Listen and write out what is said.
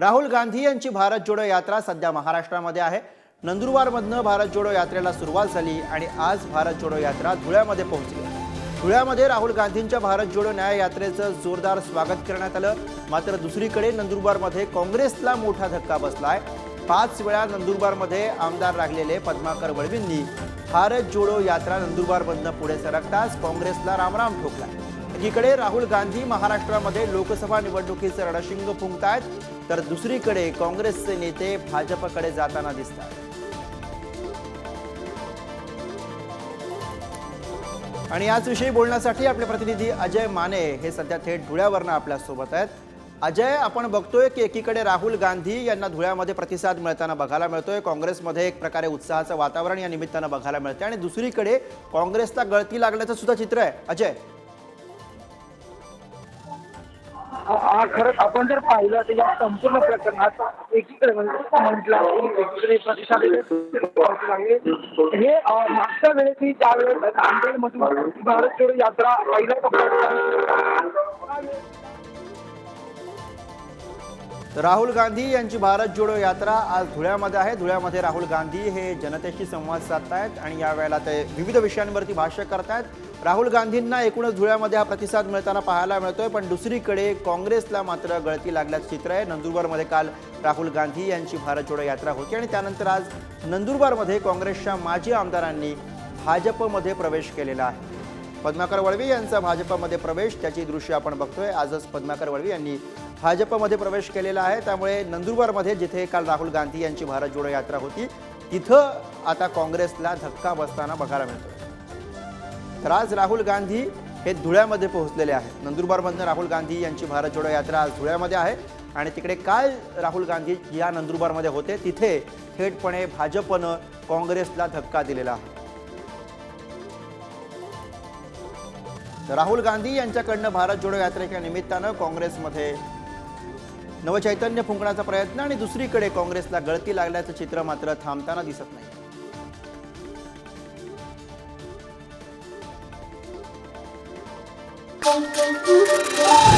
राहुल गांधी यांची भारत जोडो यात्रा सध्या महाराष्ट्रामध्ये आहे. नंदुरबारमधनं भारत जोडो यात्रेला सुरुवात झाली आणि आज भारत जोडो यात्रा धुळ्यामध्ये पोहोचली. धुळ्यामध्ये राहुल गांधींच्या भारत जोडो न्याय यात्रेचं जोरदार स्वागत करण्यात आलं. मात्र दुसरीकडे नंदुरबारमध्ये काँग्रेसला मोठा धक्का बसलाय. पाच वेळा नंदुरबारमध्ये आमदार राहिलेले पद्माकर वळवींनी भारत जोडो यात्रा नंदुरबारमधनं पुढे सरकताच काँग्रेसला रामराम आहे एकीकडे राहुल गांधी महाराष्ट्रामध्ये लोकसभा निवडणुकीचं रणशिंग फुंकतायत तर दुसरीकडे काँग्रेसचे नेते भाजपकडे जाताना दिसतात. आणि याचविषयी बोलण्यासाठी आपले प्रतिनिधी अजय माने हे सध्या थेट धुळ्यावरनं आपल्यासोबत आहेत. अजय आपण बघतोय की एकीकडे राहुल गांधी यांना धुळ्यामध्ये प्रतिसाद मिळताना बघायला मिळतोय. काँग्रेसमध्ये एक प्रकारे उत्साहाचं वातावरण या निमित्तानं बघायला मिळतंय. आणि दुसरीकडे काँग्रेसला गळती लागल्याचं सुद्धा चित्र आहे. अजय हा खरंच आपण जर पाहिलं तर या संपूर्ण प्रकरणात एकीकडे म्हणजे म्हटलं एकीकडे प्रतिसाद हे मागच्या वेळेस मी नांदेडमधून भारत जोडो यात्रा पहिल्या टप्प्यात तर राहुल गांधी यांची भारत जोडो यात्रा आज धुळ्यामध्ये आहे. धुळ्यामध्ये राहुल गांधी हे जनतेशी संवाद साधतायत आणि यावेळेला ते विविध विषयांवरती भाष्य करतायत. राहुल गांधींना एकूणच धुळ्यामध्ये हा प्रतिसाद मिळताना पाहायला मिळतोय पण दुसरीकडे काँग्रेसला मात्र गळती लागल्याचं चित्र आहे. नंदुरबारमध्ये काल राहुल गांधी यांची भारत जोडो यात्रा होती आणि त्यानंतर आज नंदुरबारमध्ये काँग्रेसच्या माजी आमदारांनी भाजपमध्ये प्रवेश केलेला आहे. पद्माकर वळवी यांचा भाजपमध्ये प्रवेश त्याची दृश्य आपण बघतोय. आजच पद्माकर वळवी यांनी भाजपमध्ये प्रवेश केलेला आहे. त्यामुळे नंदुरबारमध्ये जिथे काल राहुल गांधी यांची भारत जोडो यात्रा होती तिथं आता काँग्रेसला धक्का बसताना बघायला मिळतोय. तर आज राहुल गांधी हे धुळ्यामध्ये पोहोचलेले आहेत. नंदुरबारमधनं राहुल गांधी यांची भारत जोडो यात्रा आज धुळ्यामध्ये आहे. आणि तिकडे काय राहुल गांधी या नंदुरबारमध्ये होते. तिथे थेटपणे भाजपनं काँग्रेसला धक्का दिलेला आहे. तर राहुल गांधी यांच्याकडनं भारत जोडो यात्रेच्या निमित्तानं काँग्रेसमध्ये नवचैतन्य फुंकण्याचा प्रयत्न आणि दुसरीकडे काँग्रेसला गळती लागल्याचं चित्र मात्र थांबताना दिसत नाही Thank you.